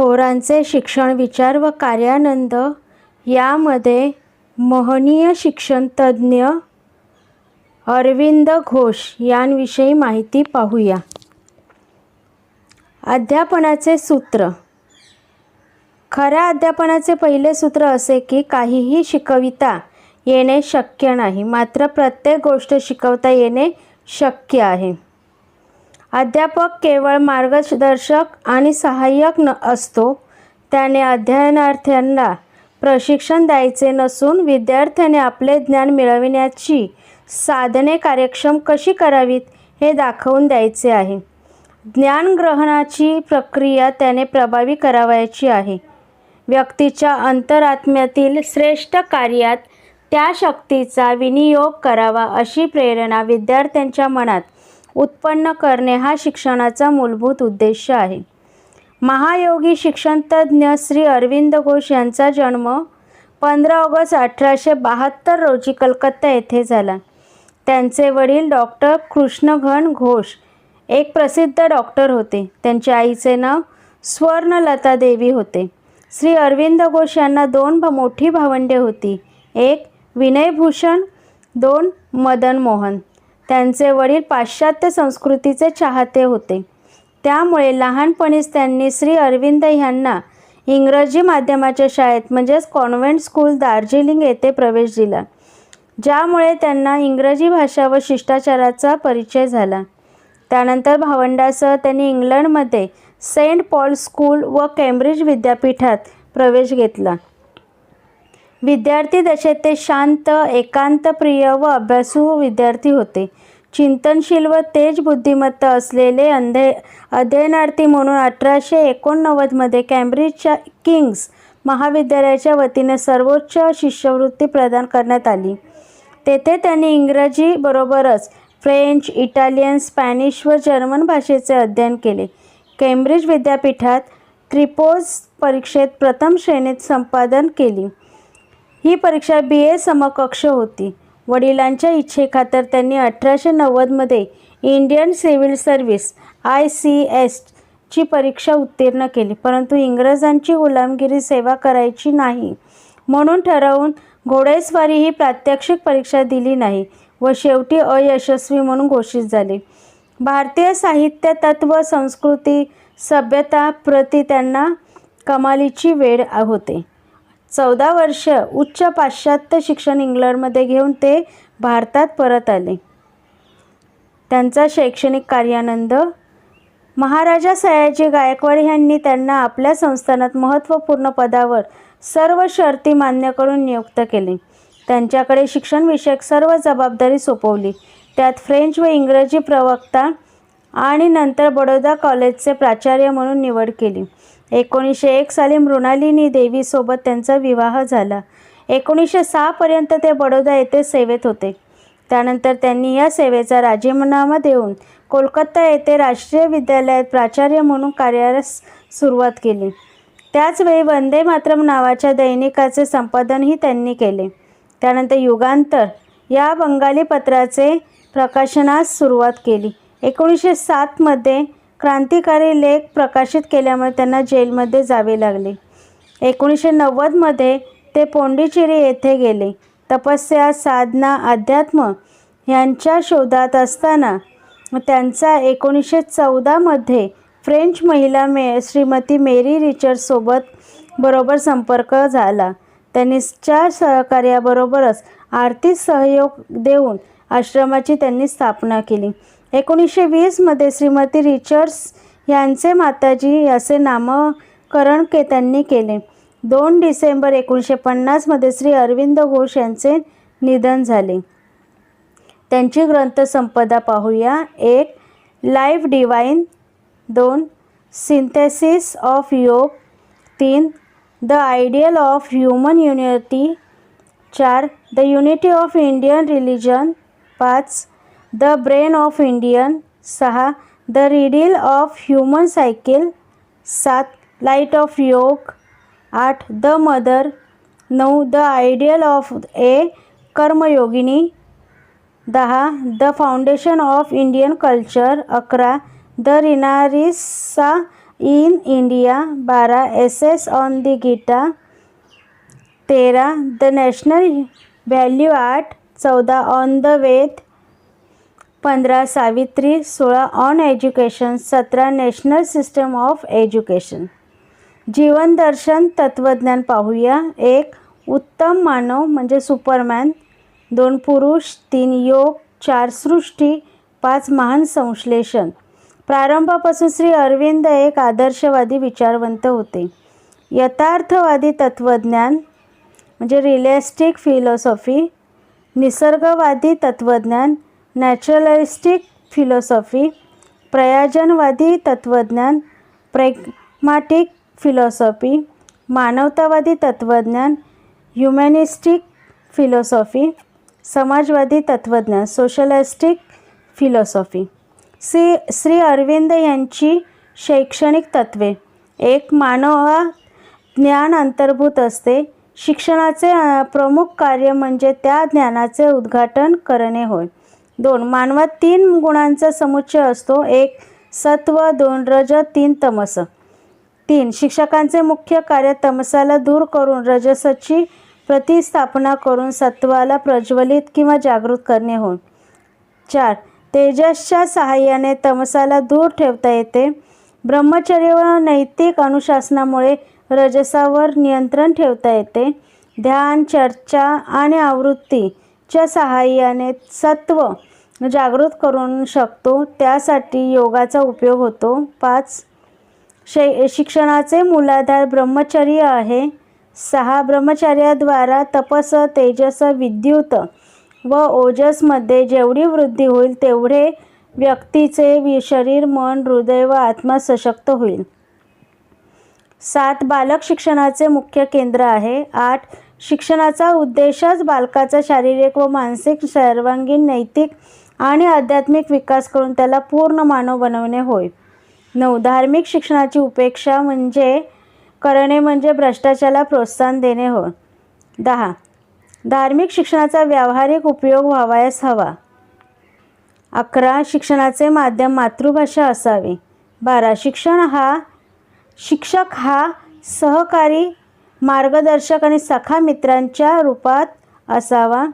थोरांचे शिक्षण विचार व कार्यानंद यामध्ये महनीय शिक्षणतज्ज्ञ अरविंद घोष यांविषयी माहिती पाहूया. अध्यापनाचे सूत्र. खऱ्या अध्यापनाचे पहिले सूत्र असे की काहीही शिकविता येणे शक्य नाही मात्र प्रत्येक गोष्ट शिकवता येणे शक्य आहे. अध्यापक केवळ मार्गदर्शक आणि सहाय्यक न असतो. त्याने अध्ययनार्थ्यांना प्रशिक्षण द्यायचे नसून विद्यार्थ्याने आपले ज्ञान मिळविण्याची साधने कार्यक्षम कशी करावीत हे दाखवून द्यायचे आहे. ज्ञानग्रहणाची प्रक्रिया त्याने प्रभावी करावयाची आहे. व्यक्तीच्या अंतरात्म्यातील श्रेष्ठ कार्यात त्या शक्तीचा विनियोग करावा अशी प्रेरणा विद्यार्थ्यांच्या मनात उत्पन्न करणे हा शिक्षणाचा मूलभूत उद्देश आहे. महायोगी शिक्षणतज्ज्ञ श्री अरविंद घोष यांचा जन्म पंधरा ऑगस्ट अठराशे बहात्तर रोजी कलकत्ता येथे झाला. त्यांचे वडील डॉक्टर कृष्णघन घोष एक प्रसिद्ध डॉक्टर होते. त्यांच्या आईचे नाव स्वर्णलता देवी होते. श्री अरविंद घोष यांना दोन मोठी भावंडे होती. एक विनयभूषण दोन मदन मोहन. त्यांचे वडील पाश्चात्य संस्कृतीचे चाहते होते. त्यामुळे लहानपणीच त्यांनी श्री अरविंद यांना इंग्रजी माध्यमाच्या शाळेत म्हणजेच कॉन्व्हेंट स्कूल दार्जिलिंग येथे प्रवेश दिला ज्यामुळे त्यांना इंग्रजी भाषा व शिष्टाचाराचा परिचय झाला. त्यानंतर भावंडासह त्यांनी इंग्लंडमध्ये सेंट पॉल स्कूल व केम्ब्रिज विद्यापीठात प्रवेश घेतला. विद्यार्थी दशेत ते शांत एकांतप्रिय व अभ्यासू विद्यार्थी होते. चिंतनशील व तेज बुद्धिमत्ता असलेले अंधे अध्ययनार्थी म्हणून अठराशे एकोणनव्वदमध्ये कॅम्ब्रिजच्या किंग्स महाविद्यालयाच्या वतीने सर्वोच्च शिष्यवृत्ती प्रदान करण्यात आली. तेथे त्यांनी इंग्रजी बरोबरच फ्रेंच इटालियन स्पॅनिश व जर्मन भाषेचे अध्ययन केले. केम्ब्रिज विद्यापीठात त्रिपोज परीक्षेत प्रथम श्रेणीत संपादन केली. ही परीक्षा बी ए समकक्ष होती. वडिलांच्या इच्छेखातर त्यांनी अठराशे नव्वदमध्ये Indian civil service I C S ची परीक्षा उत्तीर्ण केली. परंतु इंग्रजांची गुलामगिरी सेवा करायची नाही. म्हणून ठरवून घोडेस्वारी ही प्रात्यक्षिक परीक्षा दिली नाही व शेवटी अयशस्वी म्हणून घोषित झाले. भारतीय साहित्य तत्व संस्कृती सभ्यता प्रति त्यांना कमालीची वेळ होते. चौदा वर्ष उच्च पाश्चात्य शिक्षण इंग्लंडमध्ये घेऊन ते भारतात परत आले. त्यांचा शैक्षणिक कार्यानंद महाराजा सयाजी गायकवाड यांनी त्यांना आपल्या संस्थानात महत्त्वपूर्ण पदावर सर्व शर्ती मान्य करून नियुक्त केले. त्यांच्याकडे शिक्षणविषयक सर्व जबाबदारी सोपवली. त्यात फ्रेंच व इंग्रजी प्रवक्ता आणि नंतर बडोदा कॉलेजचे प्राचार्य म्हणून निवड केली. एकोणीसशे एक साली मृणालिनी देवीसोबत त्यांचा विवाह झाला. एकोणीसशे सहापर्यंत ते बडोदा येथे सेवेत होते. त्यानंतर त्यांनी या सेवेचा राजीनामा देऊन कोलकाता येथे राष्ट्रीय विद्यालयात प्राचार्य म्हणून कार्यास सुरुवात केली. त्याचवेळी वंदे मातरम नावाच्या दैनिकाचे संपादनही त्यांनी केले. त्यानंतर युगांतर या बंगाली पत्राचे प्रकाशनास सुरुवात केली. एकोणीसशे सातमध्ये क्रांतिकारी लेख प्रकाशित केल्यामुळे त्यांना जेलमध्ये जावे लागले. एकोणीसशे नव्वदमध्ये ते पोंडिचेरी येथे गेले. तपस्या साधना अध्यात्म यांच्या शोधात असताना त्यांचा एकोणीसशे चौदामध्ये फ्रेंच महिला मे श्रीमती मेरी रिचर्डसोबत बरोबर संपर्क झाला. त्यांनीच्या सहकार्याबरोबरच आर्थिक सहयोग देऊन आश्रमाची त्यांनी स्थापना केली. एकोणीसशे वीसमध्ये श्रीमती रिचर्ड्स यांचे माताजी असे नामकरण के त्यांनी केले. दोन डिसेंबर एकोणीसशे पन्नासमध्ये श्री अरविंद घोष यांचे निधन झाले. त्यांची ग्रंथसंपदा पाहूया. एक लाईफ डिवाईन दोन सिंथेसिस ऑफ योग. तीन the ideal of human unity. चार the unity of Indian religion. पाच द ब्रेन ऑफ इंडियन सहा the riddle of human cycle सात लाइट ऑफ योग आठ द मदर नऊ the ideal of a Karmayogini दहा the foundation of Indian culture अकरा the renaissance in India बारा essays on the Gita तेरा the national value art चौदा on the Veda पंधरा सावित्री सोळा ऑन एज्युकेशन सतरा नॅशनल सिस्टम ऑफ एज्युकेशन जीवनदर्शन तत्त्वज्ञान पाहूया. एक उत्तम मानव म्हणजे सुपरमॅन. दोन पुरुष. तीन योग. चार सृष्टी. पाच महान संश्लेषण. प्रारंभापासून श्री अरविंद एक आदर्शवादी विचारवंत होते. यथार्थवादी तत्त्वज्ञान म्हणजे रिलेस्टिक फिलॉसॉफी निसर्गवादी तत्त्वज्ञान नॅचरलिस्टिक फिलॉसॉफी प्रयोजनवादी तत्त्वज्ञान प्रेग्मॅटिक फिलॉसॉफी मानवतावादी तत्त्वज्ञान ह्युमॅनिस्टिक फिलॉसॉफी समाजवादी तत्त्वज्ञान सोशलिस्टिक फिलॉसॉफी. श्री श्री अरविंद यांची शैक्षणिक तत्त्वे. एक मानवा ज्ञान अंतर्भूत असते. शिक्षणाचे प्रमुख कार्य म्हणजे त्या ज्ञानाचे उद्घाटन करणे होय. दोन. मानवात तीन गुणांचा समुच्चय असतो. एक सत्व दोन रज तीन तमस. तीन. शिक्षकांचे मुख्य कार्य तमसाला दूर करून रजसची प्रतिस्थापना करून सत्वाला प्रज्वलित किंवा जागृत करणे होय. चार. तेजसच्या सहाय्याने तमसाला दूर ठेवता येते. ब्रह्मचर्य व नैतिक अनुशासनामुळे रजसावर नियंत्रण ठेवता येते. ध्यान चर्चा आणि आवृत्तीच्या सहाय्याने सत्व जागृत करून शकतो त्यासाठी योगाचा उपयोग होतो. पाच शै शिक्षणाचे मूलाधार ब्रह्मचर्य आहे. सहा ब्रह्मचर्याद्वारा तपस तेजस विद्युत व ओजसमध्ये जेवढी वृद्धी होईल तेवढे व्यक्तीचे शरीर मन हृदय व आत्मा सशक्त होईल. सात बालक शिक्षणाचे मुख्य केंद्र आहे. आठ शिक्षणाचा उद्देशच बालकाचा शारीरिक व मानसिक सर्वांगीण नैतिक आणि आध्यात्मिक विकास करून त्याला पूर्ण मानव बनवणे होय. नऊ धार्मिक शिक्षणाची उपेक्षा म्हणजे करणे म्हणजे भ्रष्टाचाराला प्रोत्साहन देणे होय. दहा धार्मिक शिक्षणाचा व्यावहारिक उपयोग व्हावयास हवा. अकरा शिक्षणाचे माध्यम मातृभाषा असावी. बारा शिक्षण हा शिक्षक हा सहकारी मार्गदर्शक आणि सखा मित्रांच्या रूपात असावा.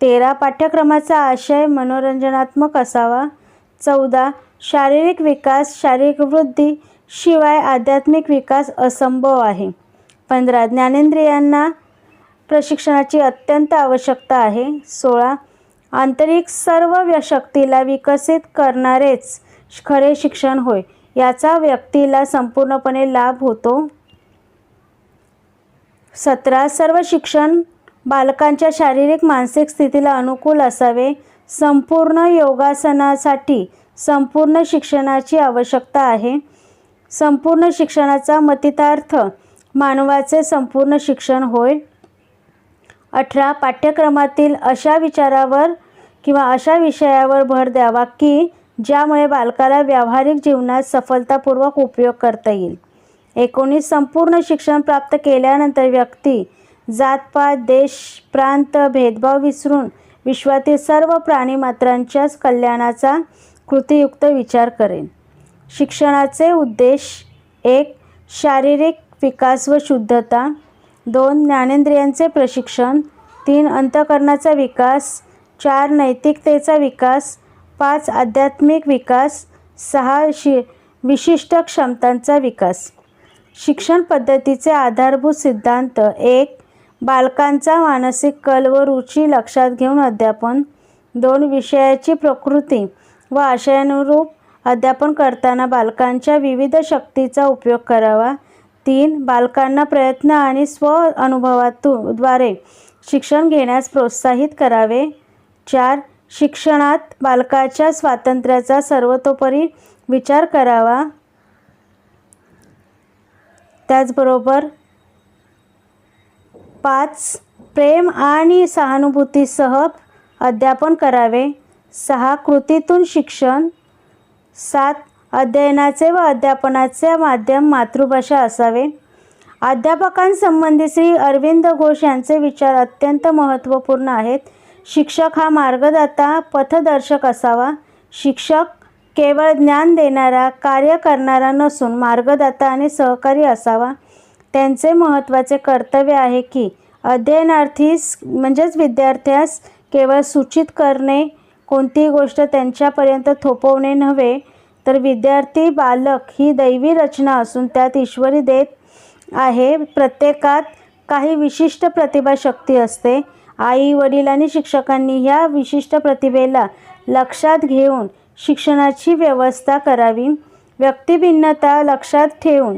तेरा पाठ्यक्रमाचा आशय मनोरंजनात्मक असावा. चौदा शारीरिक विकास शारीरिक वृद्धी शिवाय आध्यात्मिक विकास असंभव आहे. पंधरा ज्ञानेंद्रियांना प्रशिक्षणाची अत्यंत आवश्यकता आहे. सोळा आंतरिक सर्व शक्तीला विकसित करणारेच खरे शिक्षण होय याचा व्यक्तीला संपूर्णपणे लाभ होतो. सतरा सर्व शिक्षण बालकांच्या शारीरिक मानसिक स्थितीला अनुकूल असावे. संपूर्ण योगासनासाठी संपूर्ण शिक्षणाची आवश्यकता आहे. संपूर्ण शिक्षणाचा मतितार्थ मानवाचे संपूर्ण शिक्षण होय. अठरा पाठ्यक्रमातील अशा विचारावर किंवा अशा विषयावर भर द्यावा की ज्यामुळे बालकाला व्यावहारिक जीवनात सफलतापूर्वक उपयोग करता येईल. एकोणीस संपूर्ण शिक्षण प्राप्त केल्यानंतर व्यक्ती जातपात देश प्रांत भेदभाव विसरून विश्वातील सर्व प्राणीमात्रांच्याच कल्याणाचा कृतीयुक्त विचार करेन. शिक्षणाचे उद्देश एक शारीरिक विकास व शुद्धता. दोन ज्ञानेंद्रियांचे प्रशिक्षण. तीन अंतकरणाचा विकास. चार नैतिकतेचा विकास. पाच आध्यात्मिक विकास. सहा शि विशिष्ट क्षमतांचा विकास. शिक्षण पद्धतीचे आधारभूत सिद्धांत एक बालकांचा मानसिक कल व रुची लक्षात घेऊन अध्यापन. दोन विषयाची प्रकृती व आशयानुरूप अध्यापन करताना बालकांच्या विविध शक्तीचा उपयोग करावा. तीन बालकांना प्रयत्न आणि स्व अनुभवातून द्वारे शिक्षण घेण्यास प्रोत्साहित करावे. चार शिक्षणात बालकाच्या स्वातंत्र्याचा सर्वतोपरी विचार करावा. त्याचबरोबर पाच प्रेम आणि सहानुभूतीसह अध्यापन करावे. सहा कृतीतून शिक्षण. सात अध्ययनाचे व अध्यापनाचे माध्यम मातृभाषा असावे. अध्यापकांसंबंधी श्री अरविंद घोष यांचे विचार अत्यंत महत्त्वपूर्ण आहेत. शिक्षक हा मार्गदाता पथदर्शक असावा. शिक्षक केवळ ज्ञान देणारा कार्य करणारा नसून मार्गदाता आणि सहकारी असावा. त्यांचे महत्त्वाचे कर्तव्य आहे की अध्ययनार्थीस म्हणजेच विद्यार्थ्यास केवळ सूचित करणे कोणतीही गोष्ट त्यांच्यापर्यंत थोपवणे नव्हे तर विद्यार्थी बालक ही दैवी रचना असून त्यात ईश्वरी देत आहे. प्रत्येकात काही विशिष्ट प्रतिभाशक्ती असते. आई वडील आणि शिक्षकांनी ह्या विशिष्ट प्रतिभेला लक्षात घेऊन शिक्षणाची व्यवस्था करावी. व्यक्तिभिन्नता लक्षात ठेवून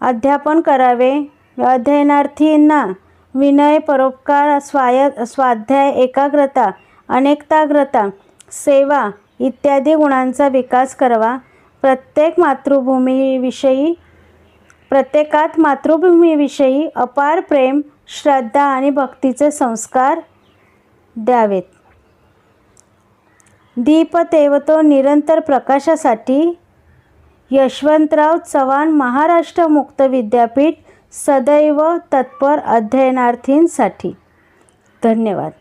अध्यापन करावे. अध्ययनार्थींना विनय परोपकार स्वाय स्वाध्याय एकाग्रता अनेकताग्रता सेवा इत्यादी गुणांचा विकास करावा. प्रत्येक मातृभूमीविषयी प्रत्येकात मातृभूमीविषयी अपार प्रेम श्रद्धा आणि भक्तीचे संस्कार द्यावेत. दीप तेवतो निरंतर प्रकाशासाठी यशवंतराव चव्हाण महाराष्ट्र मुक्त विद्यापीठ सदैव तत्पर अध्ययनार्थींसाठी. धन्यवाद.